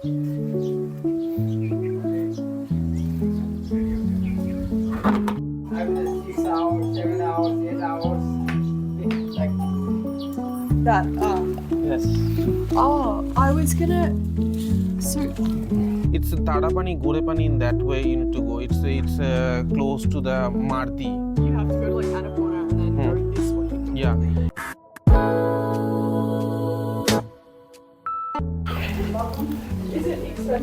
After six hours, seven hours, eight hours, it's like That. Oh. yes. Oh, I was gonna. So It's Tadapani, Gorepani in that way you need to go. It's it's uh, close to the Marti. you have to go to like Annapurna and then go this way. Yeah.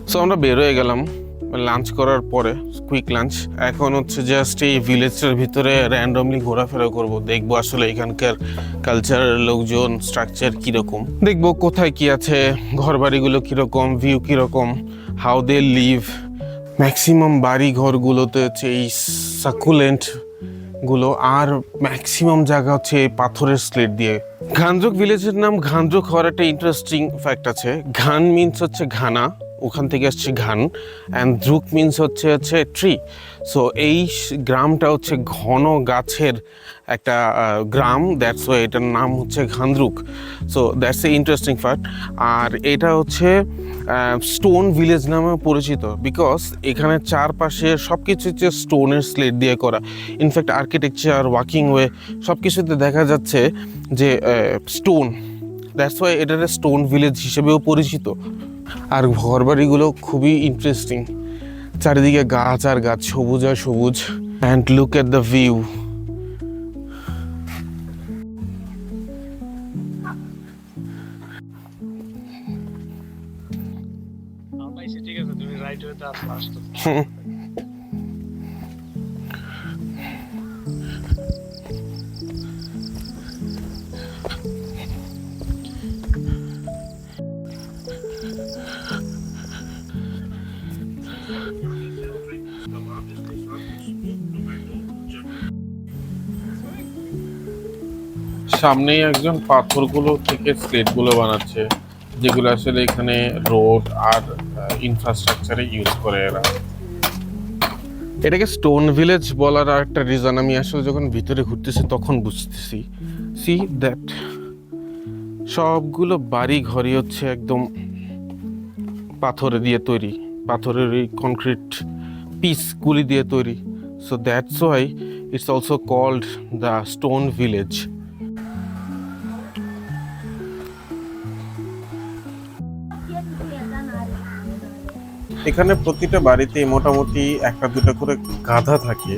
So আমরা বের হয়ে গেলাম lunch করার পরে quick lunch এখন হচ্ছে just এই ভিলেজটার ভিতরে র্যান্ডমলি ঘোরাফেরা করব। দেখব আসলে এখানকার কালচার লোকজন স্ট্রাকচার কীরকম। দেখব কোথায় কি আছে, ঘরবাড়িগুলো কীরকম ভিউ কীরকম হাউ দে লিভ ম্যাক্সিমাম বাড়ি ঘরগুলোতে হচ্ছে এই সাকুলেন্টগুলো আর ম্যাক্সিমাম জায়গা হচ্ছে পাথরের স্লেট দিয়ে। ঘানজুক ভিলেজের নাম ঘানজুক হওয়ার একটা ইন্টারেস্টিং ফ্যাক্ট আছে। ঘান মিন্স হচ্ছে ঘানা। ওখান থেকে আসছে ঘান অ্যান্ড দ্রুক মিন্স হচ্ছে হচ্ছে ট্রি সো এই গ্রামটা হচ্ছে ঘন গাছের একটা গ্রাম দ্যাটস ওয়াই এটার নাম হচ্ছে Ghandruk so that's a interesting fact আর এটা হচ্ছে স্টোন ভিলেজ নামে পরিচিত বিকজ এখানে চারপাশে সব কিছু হচ্ছে স্টোনের স্লেট দিয়ে করা। ইনফ্যাক্ট আর্কিটেকচার ওয়াকিং ওয়ে সব কিছুতে দেখা যাচ্ছে যে স্টোন দ্যাটস ওয়াই এটা স্টোন ভিলেজ হিসেবেও পরিচিত। আর ঘরবাড়িগুলো খুবই ইন্টারেস্টিং চারিদিকে গাছ আর গাছ, সবুজ আর সবুজ। And look at the view ঠিক আছে তুমি রাইট আসলে সামনেই একজন পাথরগুলো থেকে স্লেটগুলো বানাচ্ছে, যেগুলো আসলে এখানে রোড আর ইনফ্রাস্ট্রাকচারে ইউজ করে এরা। এটাকে স্টোন ভিলেজ বলার আর একটা রিজন আমি আসলে যখন ভিতরে ঘুরতেছি তখন বুঝতেছি। সি দ্যাট সবগুলো বাড়ি ঘরই হচ্ছে একদম পাথর দিয়ে তৈরি, পাথরের এই কনক্রিট পিসগুলি দিয়ে তৈরি। So that's why it's also called the stone village এখানে প্রতিটা বাড়িতে মোটামুটি একটা, দুটা করে গাধা থাকে।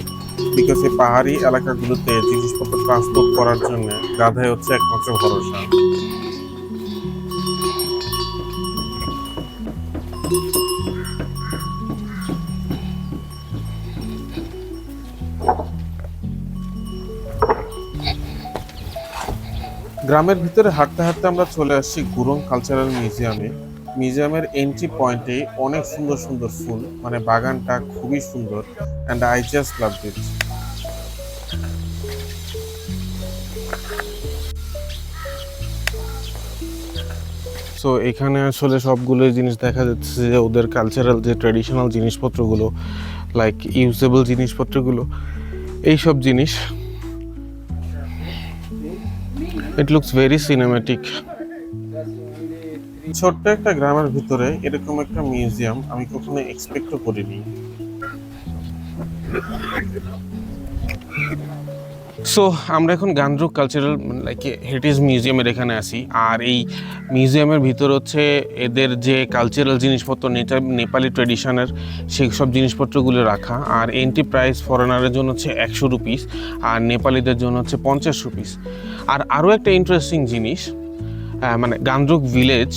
বিকজ এই পাহাড়ি এলাকাগুলোতে জিনিসপত্র ট্রান্সপোর্ট করার জন্য গাধাই হচ্ছে একমাত্র ভরসা। গ্রামের ভিতরে হাঁটতে হাঁটতে আমরা চলে আসছি গুরং কালচারাল মিউজিয়ামে। মিউজিয়ামের এন্ট্রি পয়েন্টে অনেক সুন্দর সুন্দর ফুল মানে বাগানটা খুবই সুন্দর and I just love it so এখানে আসলে সবগুলো জিনিস দেখা যাচ্ছে যে ওদের কালচারাল যে ট্র্যাডিশনাল জিনিসপত্রগুলো লাইক ইউজেবল জিনিসপত্রগুলো, এইসব জিনিস। ইট লুকস ভেরি সিনেম্যাটিক ছোট্ট একটা গ্রামের ভিতরে এরকম একটা মিউজিয়াম আমি কখনো এক্সপেক্টও করিনি। সো আমরা এখন গান্দ্রুক কালচারাল লাইক হেরিটেজ মিউজিয়ামের এখানে আসি আর এই মিউজিয়ামের ভিতর হচ্ছে এদের যে কালচারাল জিনিসপত্র নেপালি ট্রেডিশনের সেই সব জিনিসপত্রগুলো রাখা। আর এন্ট্রি প্রাইস ফরেনারের জন্য হচ্ছে একশো রুপিস আর নেপালিদের জন্য হচ্ছে পঞ্চাশ রুপিস আর আরও একটা ইন্টারেস্টিং জিনিস মানে গান্দ্রুক ভিলেজ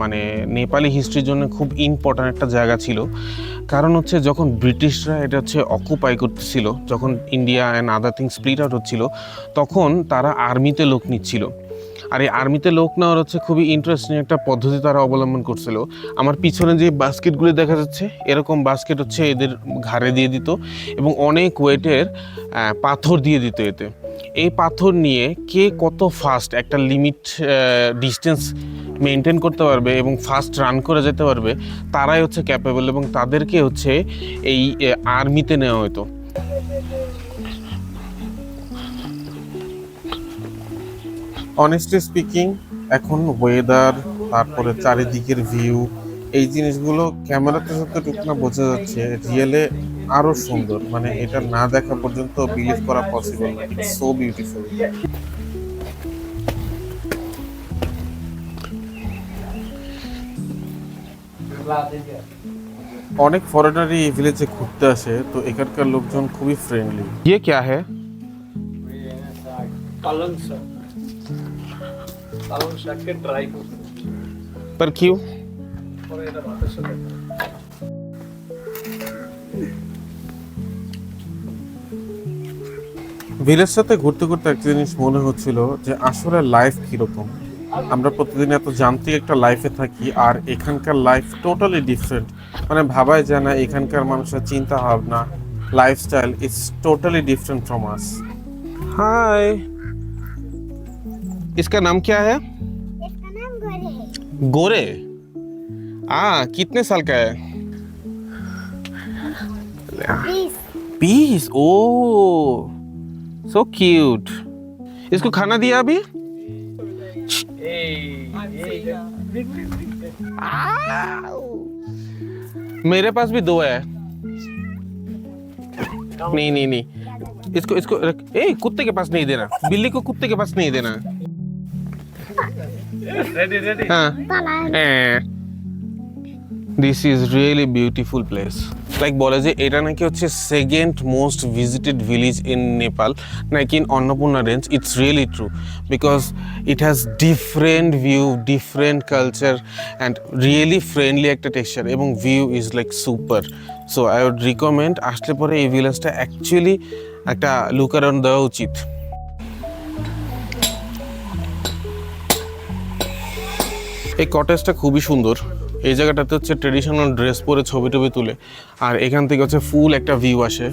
মানে নেপালি হিস্ট্রির জন্য খুব ইম্পর্ট্যান্ট একটা জায়গা ছিল। কারণ হচ্ছে যখন ব্রিটিশরা এটা হচ্ছে অকুপাই করতেছিল, যখন India and other thing split out হচ্ছিল, তখন তারা আর্মিতে লোক নিচ্ছিল। আর এই আর্মিতে লোক নেওয়ার হচ্ছে খুবই ইন্টারেস্টিং একটা পদ্ধতি তারা অবলম্বন করছিল। আমার পিছনে যে বাস্কেটগুলি দেখা যাচ্ছে, এরকম বাস্কেট হচ্ছে এদের ঘাড়ে দিয়ে দিত এবং অনেক ওয়েটের পাথর দিয়ে দিত এতে। এই পাথর নিয়ে কে কত ফাস্ট একটা লিমিট ডিস্টেন্স মেনটেন করতে পারবে এবং ফাস্ট রান করে যেতে পারবে, তারাই হচ্ছে ক্যাপেবল এবং তাদেরকে হচ্ছে এই আর্মিতে নেওয়া হতো অনেস্টলি স্পিকিং এখন ওয়েদার তারপরে চারিদিকের ভিউ এই জিনিসগুলো ক্যামেরাতে যতটুকু না বোঝা যাচ্ছে রিয়েলে আরো সুন্দর মানে এটা না দেখা পর্যন্ত বিলিভ করা পসিবল না ইটস সো বিউটিফুল অনেক ফরেনারই এই ভিলেজে ঘুরতে আসে তো এখানকার লোকজন খুবই ফ্রেন্ডলি ইয়ে ক্যা হ্যায় পালং শাক পালং শাককে ড্রাই করতে पर क्यों পরে এটা ভাতের সাথে ভিলের সাথে ঘুরতে ঘুরতে একটা জিনিস মনে হচ্ছিল যে আসলে লাইফ কীরকম? আমরা প্রতিদিন এত যান্ত্রিক একটা লাইফে থাকি আর এখানকার লাইফ টোটালি ডিফারেন্ট মানে ভাবাই যায় না এখানকার মানুষের চিন্তা ভাবনা lifestyle is totally different from us hi इसका नाम क्या है? इसका नाम गोरे। है गोरे कितने साल का है? ओ। सो क्यूट इसको खाना दिया अभी? मेरे पास भी दो है। नहीं नहीं नहीं। इसको इसको रख। ए कुत्ते के पास नहीं देना। बिल्ली को कुत्ते के पास नहीं देना। हाँ। This is really beautiful place like বলে যে এটা নাকি হচ্ছে second most visited village in Nepal নাকি in Annapurna range it's really true because it has different view different culture and really friendly একটা টেক্সচার এবং view is like super so I would recommend আসলে পরে এই ভিলেজটা actually একটা look around দেওয়া উচিত। এই কটেজটা খুবই সুন্দর। এই জায়গাটাতে হচ্ছে ট্রেডিশনাল ড্রেস পরে ছবি টবি তুলে। আর এখান থেকে হচ্ছে ফুল একটা ভিউ আসে।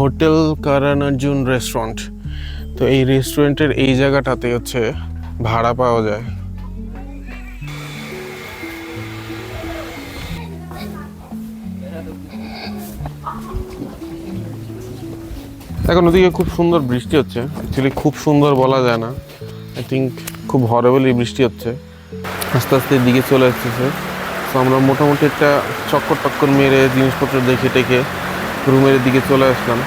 হোটেল কারানার্জুন রেস্টুরেন্ট তো এই রেস্টুরেন্টের এই জায়গাটাতে হচ্ছে ভাড়া পাওয়া যায়। এখন ওদিকে খুব সুন্দর বৃষ্টি হচ্ছে। অ্যাকচুয়ালি খুব সুন্দর বলা যায় না। আই থিঙ্ক খুব হরেবলই বৃষ্টি হচ্ছে। আস্তে আস্তে দিকে চলে আসতেছে। তো আমরা মোটামুটি একটা চক্কর টক্কর মেরে জিনিসপত্র দেখে টেকে রুমের দিকে চলে আসলাম।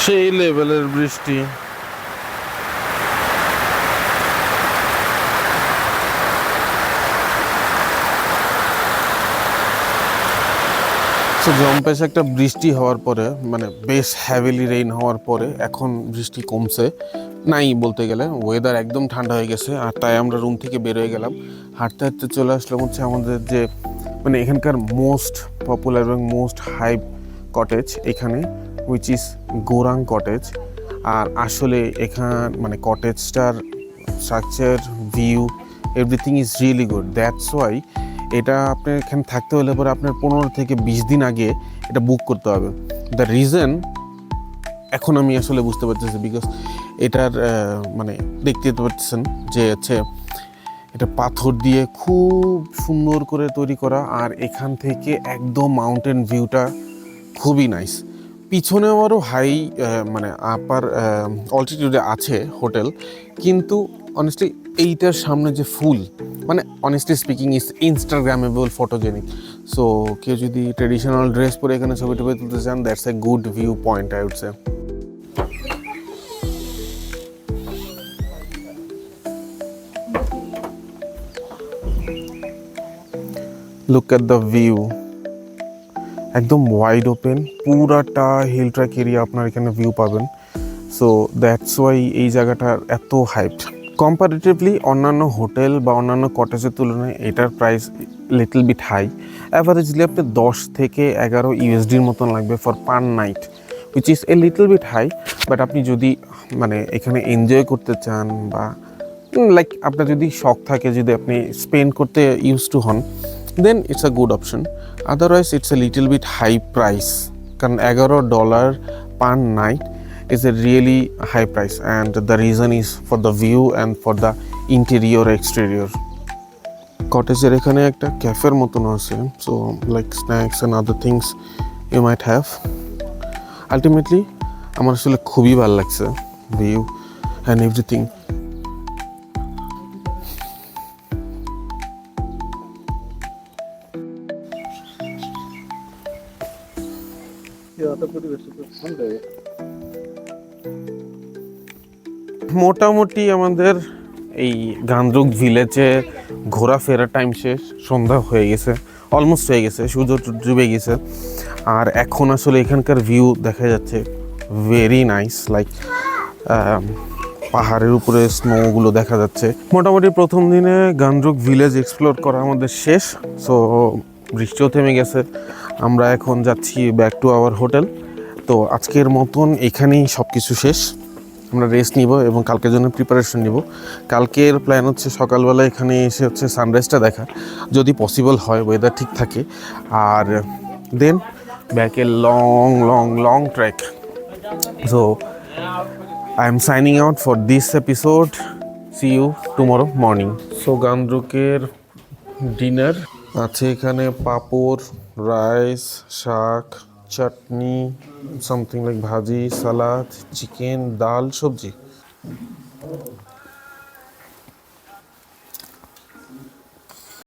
সেই লেভেলের বৃষ্টি। সো জম্পেশে একটা বৃষ্টি হওয়ার পরে মানে বেশ হ্যাভিলি রেইন হওয়ার পরে, এখন বৃষ্টি কমছে। নাই বলতে গেলে ওয়েদার একদম ঠান্ডা হয়ে গেছে, আর তাই আমরা রুম থেকে বের হয়ে গেলাম। হাঁটতে হাঁটতে চলে আসলাম হচ্ছে আমাদের যে মানে এখানকার মোস্ট পপুলার এবং মোস্ট হাইপ কটেজ এখানে হুইচ ইজ গোরাং কটেজ আর আসলে এখান মানে কটেজটার structure view everything is really good that's why এটা আপনার এখানে থাকতে হলে পরে আপনার পনেরো থেকে বিশ দিন আগে এটা বুক করতে হবে। দ্য রিজন এখন আমি আসলে বুঝতে পারতেছি বিকজ এটার মানে দেখতে পাচ্ছেন যে হচ্ছে এটা পাথর দিয়ে খুব সুন্দর করে তৈরি করা আর এখান থেকে একদম মাউন্টেন ভিউটা খুবই নাইস পিছনেও আরও হাই মানে আপার অল্টিটিউডে আছে হোটেল, কিন্তু অনেস্টলি এইটার সামনে যে ফুল মানে honestly speaking is instagrammable photogenic so কেউ যদি ট্রেডিশনাল ড্রেস পরে এখানে ছবি টবি তুলতে চান that's a good view point I would say look at the view একদম ওয়াইড ওপেন পুরাটা হিল ট্র্যাক এরিয়া আপনার এখানে ভিউ পাবেন। সো দ্যাটস ওয়াই এই জায়গাটার এত হাইপড কম্পারেটিভলি অন্যান্য হোটেল বা অন্যান্য কটেজের তুলনায় এটার price little bit high averagely আপনি দশ থেকে এগারো ইউএসডির মতন লাগবে for per night which is a little bit high but আপনি যদি মানে এখানে এনজয় করতে চান বা লাইক আপনার যদি শখ থাকে যদি আপনি স্পেন্ড করতে ইউজ টু হন then it's a good option otherwise it's a little bit high price কারণ এগারো dollar per night is a really high price, and the reason is for the view and for the interior, exterior. কটেজের এখানে একটা ক্যাফের মতন আছে so like snacks and other things you might have ultimately আমার আসলে খুবই ভালো লাগছে ভিউ অ্যান্ড এভরিথিং মোটামুটি আমাদের এই গান্দ্রুক ভিলেজে ঘোরাফেরার টাইম শেষ, সন্ধ্যা হয়ে গেছে অলমোস্ট হয়ে গেছে, সূর্য ডুবে গেছে। আর এখন আসলে এখানকার ভিউ দেখা যাচ্ছে ভেরি নাইস লাইক পাহাড়ের উপরে স্নোগুলো দেখা যাচ্ছে। মোটামুটি প্রথম দিনে গান্দ্রুক ভিলেজ এক্সপ্লোর করা আমাদের শেষ সো বৃষ্টিও থেমে গেছে। আমরা এখন যাচ্ছি ব্যাক টু আওয়ার হোটেল তো আজকের মতন এখানেই সব কিছু শেষ। আমরা রেস্ট নিব এবং কালকের জন্য প্রিপারেশন নিব। কালকের প্ল্যান হচ্ছে সকালবেলা এখানে এসে হচ্ছে সানরাইজটা দেখা। যদি পসিবল হয় ওয়েদার ঠিক থাকে। আর দেন ব্যাকে long long long trek so I am signing out for this episode see you tomorrow morning so গান্দ্রুকের dinner আছে এখানে পাপড় রাইস শাক চাটনি। সামথিং লাইক ভাজি সালাদ চিকেন ডাল সবজি